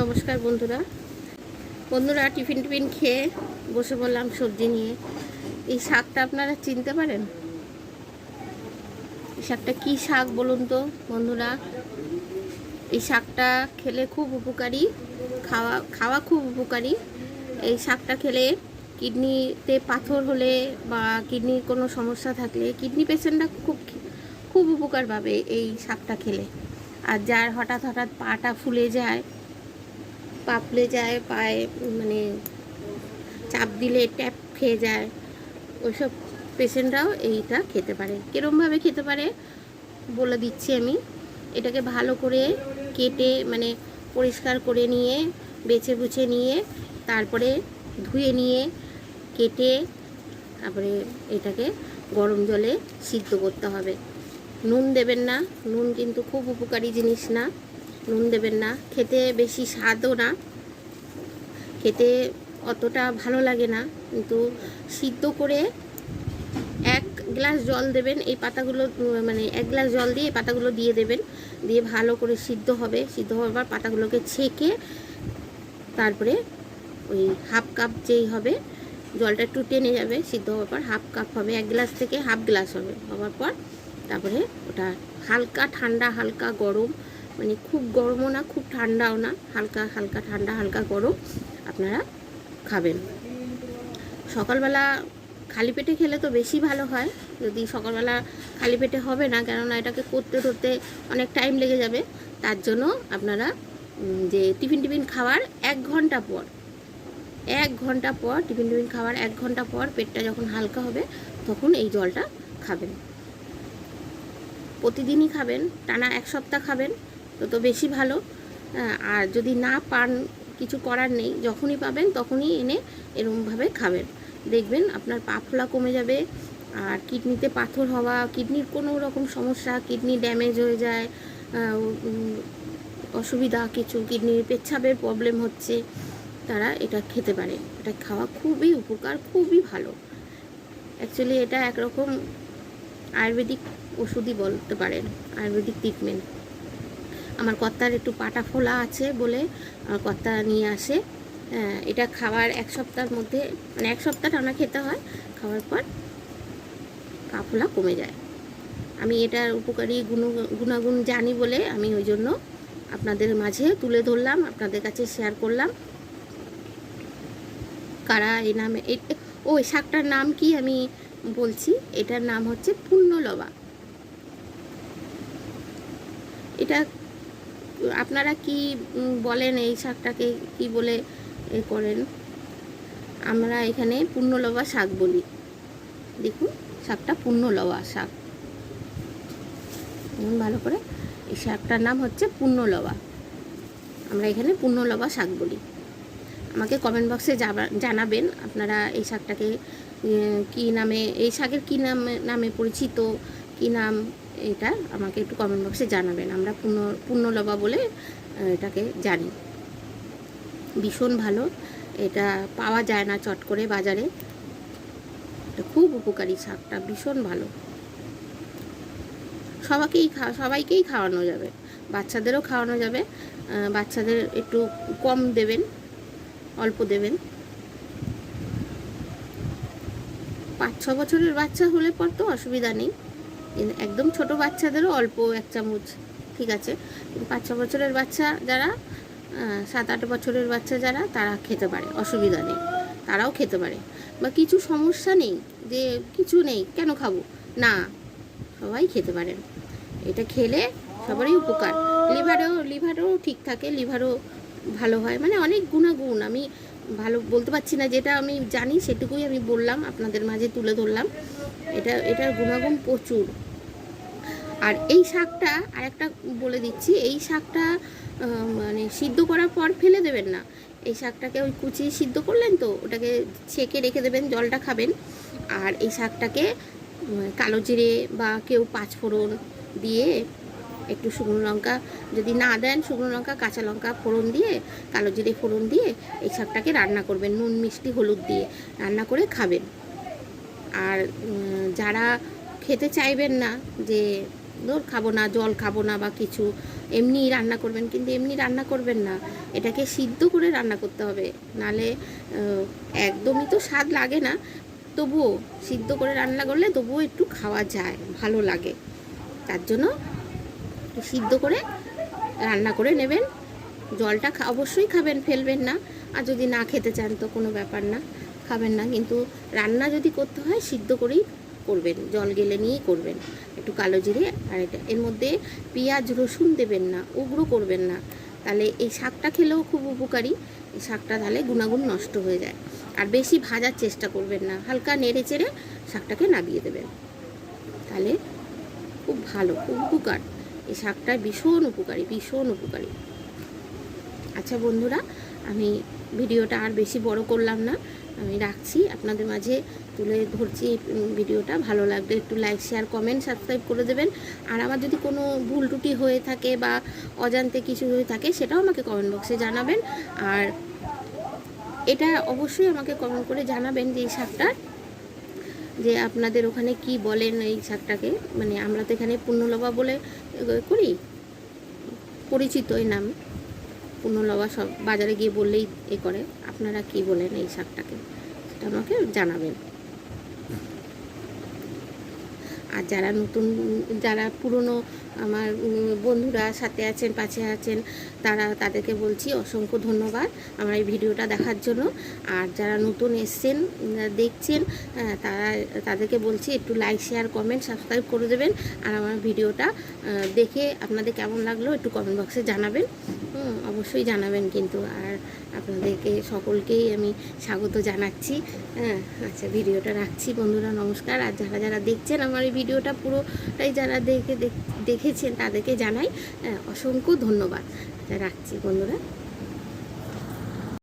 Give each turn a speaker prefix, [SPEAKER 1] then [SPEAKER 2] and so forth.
[SPEAKER 1] নমস্কার বন্ধুরা। বন্ধুরা, টিফিন টিফিন খেয়ে বসে পড়লাম সবজি নিয়ে। এই শাকটা আপনারা চিনতে পারেন? এই শাকটা কী শাক বলুন তো বন্ধুরা? এই শাকটা খেলে খুব উপকারী, খাওয়া খাওয়া খুব উপকারী। এই শাকটা খেলে কিডনিতে পাথর হলে বা কিডনির কোনো সমস্যা থাকলে কিডনি পেশেন্টরা খুব খুব উপকার পাবে এই শাকটা খেলে। আর যার হঠাৎ হঠাৎ পাটা ফুলে যায় পা ফুলে যায়, পায়ে মানে চাপ দিলে ট্যাপ খেয়ে যায়। ওইসব পেশেন্টরাও এইটা খেতে পারে। কীরমভাবে খেতে পারে বলে দিচ্ছি আমি। এটাকে ভালো করে কেটে মানে পরিষ্কার করে নিয়ে, বেছে বুছে নিয়ে, তারপরে ধুয়ে নিয়ে কেটে তারপরে এটাকে গরম জলে সিদ্ধ করতে হবে। নুন দেবেন না। নুন কিন্তু খুব উপকারী জিনিস না। নুন দেবেন না। খেতে বেশি স্বাদও না। খেতে অতটা ভালো লাগে না। কিন্তু সিদ্ধ করে এক গ্লাস জল দেবেন। এই পাতাগুলো মানে এক গ্লাস জল দিয়ে এই পাতাগুলো দিয়ে দেবেন। দিয়ে ভালো করে সিদ্ধ হবে। সিদ্ধ হওয়ার পর পাতাগুলোকে ছেঁকে তারপরে ওই হাফ কাপ যেই হবে, জলটা একটু টেনে যাবে। সিদ্ধ হওয়ার পর হাফ কাপ হবে। এক গ্লাস থেকে হাফ গ্লাস হবে। হওয়ার পর তারপরে ওটা হালকা ঠান্ডা, হালকা গরম মানে খুব গরমও না, খুব ঠান্ডাও না। হালকা হালকা ঠান্ডা, হালকা গরম আপনারা খাবেন। সকালবেলা খালি পেটে খেলে তো বেশি ভালো হয়। যদি সকালবেলা খালি পেটে হবে না, কেননা এটাকে করতে করতে অনেক টাইম লেগে যাবে। তার জন্য আপনারা যে টিফিন টিফিন খাওয়ার এক ঘণ্টা পর, এক ঘণ্টা পর টিফিন টিফিন খাওয়ার এক ঘণ্টা পর পেটটা যখন হালকা হবে, তখন এই জলটা খাবেন। প্রতিদিনই খাবেন, টানা এক সপ্তাহ খাবেন। তো তো বেশি ভালো। হ্যাঁ, আর যদি না পান কিছু করার নেই যখনই পাবেন তখনই এনে এরকমভাবে খাবেন। দেখবেন আপনার পা ফোলা কমে যাবে আর কিডনিতে পাথর হওয়া কিডনির কোনো রকম সমস্যা কিডনি ড্যামেজ হয়ে যায় অসুবিধা কিছু কিডনির পেচ্ছাপের প্রবলেম হচ্ছে তারা এটা খেতে পারে। এটা খাওয়া খুবই উপকার খুবই ভালো। অ্যাকচুয়ালি এটা একরকম আয়ুর্বেদিক ওষুধই বলতে পারেন আয়ুর্বেদিক ট্রিটমেন্ট। আমার কর্তার একটু পাটা ফোলা আছে বলে আমার কর্তা নিয়ে আসে। হ্যাঁ, এটা খাওয়ার এক সপ্তাহের মধ্যে মানে এক সপ্তাহ টানা খেতে হয় খাওয়ার পর পা ফোলা কমে যায়। আমি এটার উপকারী গুণ গুণাগুণ জানি বলে আমি ওই জন্য আপনাদের মাঝে তুলে ধরলাম আপনাদের কাছে শেয়ার করলাম। কারা এই নামে এই ও এই শাকটার নাম কি আমি বলছি? এটার নাম হচ্ছে পুণ্যলবা। এটা আপনারা কি বলেন এই শাকটাকে কি বলে এ করেন? আমরা এখানে পুণ্যলবা শাক বলি। দেখুন, শাকটা পুণ্যলবা শাক। ভালো করে, এই শাকটার নাম হচ্ছে পুণ্যলবা আমরা এখানে পুণ্যলবা শাক বলি। আমাকে কমেন্ট বক্সে জানাবেন আপনারা এই শাকটাকে কি নামে, এই শাকের কি নামে নামে পরিচিত, কি নাম এটা আমাকে একটু কমেন্ট বক্সে জানাবেন। আমরা পূর্ণ পূর্ণলবা বলে এটাকে জানি। ভীষণ ভালো। এটা পাওয়া যায় না চট করে বাজারে। এটা খুব উপকারী শাকটা, ভীষণ ভালো। সবাইকেই খা, সবাইকেই খাওয়ানো যাবে। বাচ্চাদেরও খাওয়ানো যাবে। বাচ্চাদের একটু কম দেবেন, অল্প দেবেন। পাঁচ ছ বছরের বাচ্চা হলে পর তো অসুবিধা নেই। একদম ছোট বাচ্চাদেরও অল্প এক চামচ, ঠিক আছে? পাঁচ, ছ বছরের বাচ্চা যারা সাত, আট বছরের বাচ্চা যারা, তারা খেতে পারে, অসুবিধা নেই। তারাও খেতে পারে। বা কিছু সমস্যা নেই যে কিছু নেই, কেন খাব? না, সবাই খেতে পারেন এটা খেলে সবারই উপকার। লিভারও লিভারও ঠিক থাকে, লিভারও ভালো হয়। মানে অনেক গুণাগুণ। আমি ভালো বলতে পারছি না, যেটা আমি জানি সেটুকুই আমি বললাম, আপনাদের মাঝে তুলে ধরলাম। এটা, এটার গুণাগুণ প্রচুর। আর এই শাকটা আরেকটা বলে দিচ্ছি, এই শাকটা মানে সিদ্ধ করার পর ফেলে দেবেন না। এই শাকটাকে ওই কুচিয়ে সিদ্ধ করলেন তো, ওটাকে ছেঁকে রেখে দেবেন, জলটা খাবেন। আর এই শাকটাকে কালো জিরে বা কেউ পাঁচফোড়ন দিয়ে একটু শুকনো লঙ্কা, যদি না দেন শুকনো লঙ্কা, কাঁচা লঙ্কা ফোড়ন দিয়ে, কালো জিরে ফোড়ন দিয়ে এই শাকটাকে রান্না করবেন, নুন, মিষ্টি, হলুদ দিয়ে রান্না করে খাবেন। আর যারা খেতে চাইবেন না যে ধর খাব না, জল খাব না বা কিছু এমনি রান্না করবেন, কিন্তু এমনি রান্না করবেন না। এটাকে সিদ্ধ করে রান্না করতে হবে। নালে একদমই তো স্বাদ লাগে না। তবুও সিদ্ধ করে রান্না করলে তবুও একটু খাওয়া যায়, ভালো লাগে। তার জন্য সিদ্ধ করে রান্না করে নেবেন। জলটা অবশ্যই খাবেন, ফেলবেন না। আর যদি না খেতে চান তো কোনো ব্যাপার না, খাবেন না। কিন্তু রান্না যদি করতে হয়, সিদ্ধ করেই করবেন, জল গেলে নিয়েই করবেন। একটু কালো জিরে আর এটা। এর মধ্যে পেঁয়াজ, রসুন দেবেন না, উগ্র করবেন না। তাহলে এই শাকটা খেলেও খুব উপকারী। এই শাকটা তাহলে গুণাগুণ নষ্ট হয়ে যায়। আর বেশি ভাজার চেষ্টা করবেন না। হালকা নেড়ে চেড়ে শাকটাকে নামিয়ে দেবেন। তাহলে খুব ভালো, খুব উপকার। এই শাকটা ভীষণ উপকারী ভীষণ উপকারী। আচ্ছা বন্ধুরা, আমি ভিডিওটা আর বেশি বড় করলাম না। আমি রাখছি। আপনাদের মাঝে তুলে ধরছি এই ভিডিওটা। ভালো লাগলে একটু লাইক শেয়ার কমেন্ট সাবস্ক্রাইব করে দেবেন। আর আমার যদি কোনো ভুল ত্রুটি হয়ে থাকে বা অজান্তে কিছু হয়ে থাকে, সেটাও আমাকে কমেন্ট বক্সে জানাবেন। আর এটা অবশ্যই আমাকে কমেন্ট করে জানাবেন যে এই শাকটা, যে আপনাদের ওখানে কি বলেন এই শাকটাকে। মানে আমরা তো এখানে পূর্ণলবা বলে করি, পরিচিত এই নাম। পূর্ণলবা সব বাজারে গিয়ে বললেই এ করে। আপনারা কি বলেন এই শাকটাকে? সেটা আমাকে জানাবেন। আর যারা নতুন যারা পুরনো আমার বন্ধুরা সাথে আছেন পাশে আছেন তারা তাদেরকে বলছি অসংখ্য ধন্যবাদ আমার এই ভিডিওটা দেখার জন্য। আর যারা নতুন এসছেন দেখছেন আহ, তারা তাদেরকে বলছি একটু লাইক শেয়ার কমেন্ট সাবস্ক্রাইব করে দেবেন। আর আমার ভিডিওটা দেখে আপনাদের কেমন লাগল একটু কমেন্ট বক্সে জানাবেন। অবশ্যই জানাবেন কিন্তু আর আপনাদেরকে সকলকেই আমি স্বাগত জানাচ্ছি। হ্যাঁ আচ্ছা ভিডিওটা রাখছি। বন্ধুরা নমস্কার। আর যারা যারা দেখছেন আমার এই ভিডিওটা পুরোটাই যারা দেখে দেখ- দেখেছেন তাদেরকে জানাই হ্যাঁ, অসংখ্য ধন্যবাদ। রাখছি বন্ধুরা।